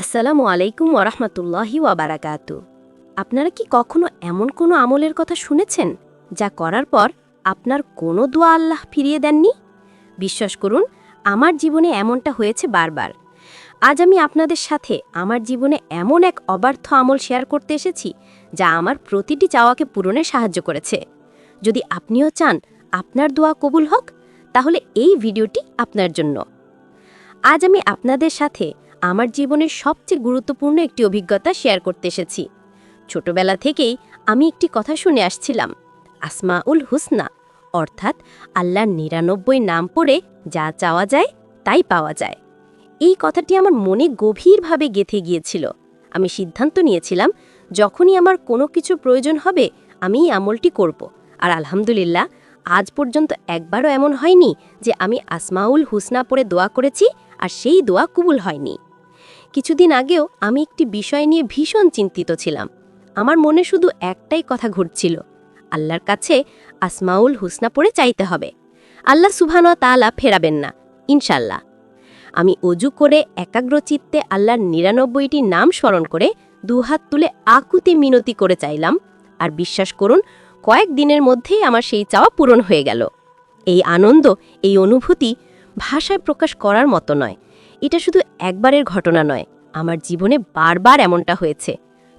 আসসালামু আলাইকুম ওরহমতুল্লাহি ওয়াবারাকাতু আপনারা কি কখনো এমন কোনো আমলের কথা শুনেছেন, যা করার পর আপনার কোনো দোয়া আল্লাহ ফিরিয়ে দেননি? বিশ্বাস করুন, আমার জীবনে এমনটা হয়েছে বারবার। আজ আমি আপনাদের সাথে আমার জীবনে এমন এক অবার্থ আমল শেয়ার করতে এসেছি, যা আমার প্রতিটি চাওয়াকে পূরণে সাহায্য করেছে। যদি আপনিও চান আপনার দোয়া কবুল হোক, তাহলে এই ভিডিওটি আপনার জন্য। আজ আমি আপনাদের সাথে আমার জীবনের সবচেয়ে গুরুত্বপূর্ণ একটি অভিজ্ঞতা শেয়ার করতে এসেছি। ছোটবেলা থেকেই আমি একটি কথা শুনে আসছিলাম, আসমাউল হুসনা, অর্থাৎ আল্লাহর নিরানব্বই নাম পড়ে যা চাওয়া যায় তাই পাওয়া যায়। এই কথাটি আমার মনে গভীরভাবে গেঁথে গিয়েছিল। আমি সিদ্ধান্ত নিয়েছিলাম, যখনই আমার কোনো কিছু প্রয়োজন হবে, আমি এই আমলটি করব। আর আলহামদুলিল্লাহ, আজ পর্যন্ত একবারও এমন হয়নি যে আমি আসমাউল হুসনা পড়ে দোয়া করেছি আর সেই দোয়া কবুল হয়নি। কিছুদিন আগেও আমি একটি বিষয় নিয়ে ভীষণ চিন্তিত ছিলাম। আমার মনে শুধু একটাই কথা ঘুরছিল, আল্লাহর কাছে আসমাউল হুসনা পড়ে চাইতে হবে। আল্লাহ সুবহান তাআলা ফেরাবেন না ইনশাল্লাহ আমি অজু করে একাগ্র চিত্তে আল্লাহর নিরানব্বইটি নাম স্মরণ করে দুহাত তুলে আকুতি মিনতি করে চাইলাম, আর বিশ্বাস করুন, কয়েক দিনের মধ্যেই আমার সেই চাওয়া পূরণ হয়ে গেল। এই আনন্দ, এই অনুভূতি ভাষায় প্রকাশ করার মতো নয় এটা শুধু একবারের ঘটনা নয়, আমার জীবনে বারবার এমনটা হয়েছে।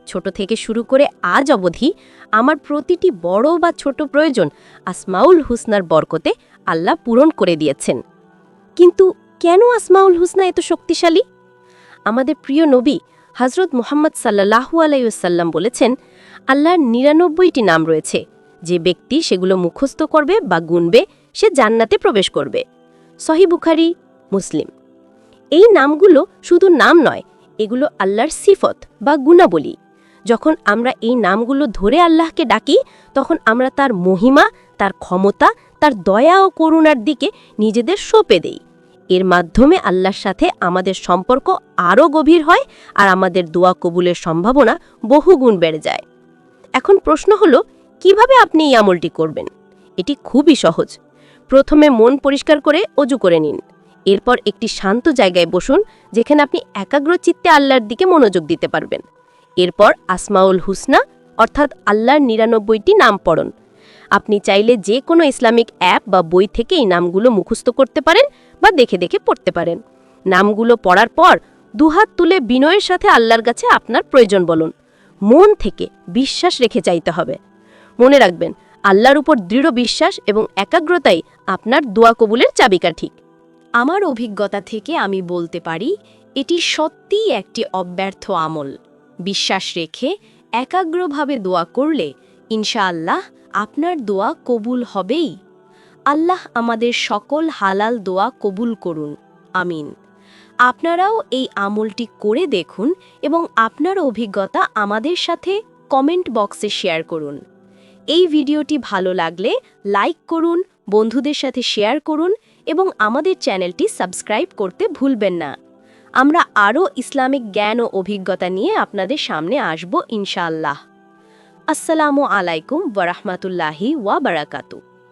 ছোট থেকে শুরু করে আজ অবধি আমার প্রতিটি বড় বা ছোট প্রয়োজন আসমাউল হুসনার বরকতে আল্লাহ পূরণ করে দিয়েছেন। কিন্তু কেন আসমাউল হুসনা এত শক্তিশালী? আমাদের প্রিয় নবী হজরত মুহাম্মদ সাল্লাহু আলাইসাল্লাম বলেছেন, আল্লাহর নিরানব্বইটি নাম রয়েছে। যে ব্যক্তি সেগুলো মুখস্থ করবে বা গুনবে, সে জান্নাতে প্রবেশ করবে। সহি বুখারি, মুসলিম। এই নামগুলো শুধু নাম নয়, এগুলো আল্লাহর সিফত বা গুণাবলী। যখন আমরা এই নামগুলো ধরে আল্লাহকে ডাকি, তখন আমরা তার মহিমা, তার ক্ষমতা, তার দয়া ও করুণার দিকে নিজেদের সঁপে দেই। এর মাধ্যমে আল্লাহর সাথে আমাদের সম্পর্ক আরও গভীর হয় আর আমাদের দোয়া কবুলের সম্ভাবনা বহুগুণ বেড়ে যায়। এখন প্রশ্ন হলো, কীভাবে আপনি এই আমলটি করবেন? এটি খুবই সহজ। প্রথমে মন পরিষ্কার করে অজু করে নিন। এরপর একটি শান্ত জায়গায় বসুন, যেখানে আপনি একাগ্র চিত্তে আল্লাহর দিকে মনোযোগ দিতে পারবেন। এরপর আসমাউল হুসনা, অর্থাৎ আল্লাহর নিরানব্বইটি নাম পড়ুন। আপনি চাইলে যে কোনো ইসলামিক অ্যাপ বা বই থেকে এই নামগুলো মুখস্থ করতে পারেন বা দেখে দেখে পড়তে পারেন। নামগুলো পড়ার পর দুহাত তুলে বিনয়ের সাথে আল্লাহর কাছে আপনার প্রয়োজন বলুন। মন থেকে বিশ্বাস রেখে চাইতে হবে। মনে রাখবেন, আল্লাহর উপর দৃঢ় বিশ্বাস এবং একাগ্রতাই আপনার দোয়া কবুলের চাবিকাঠি। আমার অভিজ্ঞতা থেকে আমি বলতে পারি, এটি সত্যিই একটি অব্যর্থ আমল। বিশ্বাস রেখে, একাগ্রভাবে দোয়া করলে, ইনশাআল্লাহ আপনার দোয়া কবুল হবেই। আল্লাহ আমাদের সকল হালাল দোয়া কবুল করুন। আমিন। আপনারাও এই আমলটি করে দেখুন এবং আপনার অভিজ্ঞতা আমাদের সাথে কমেন্ট বক্সে শেয়ার করুন। এই ভিডিওটি ভালো লাগলে লাইক করুন, বন্ধুদের সাথে শেয়ার করুন এবং আমাদের চ্যানেলটি সাবস্ক্রাইব করতে ভুলবেন না। আমরা আরও ইসলামিক জ্ঞান ও অভিজ্ঞতা নিয়ে আপনাদের সামনে আসব ইনশাআল্লাহ। আসসালামু আলাইকুম ওয়া বারাকাতু।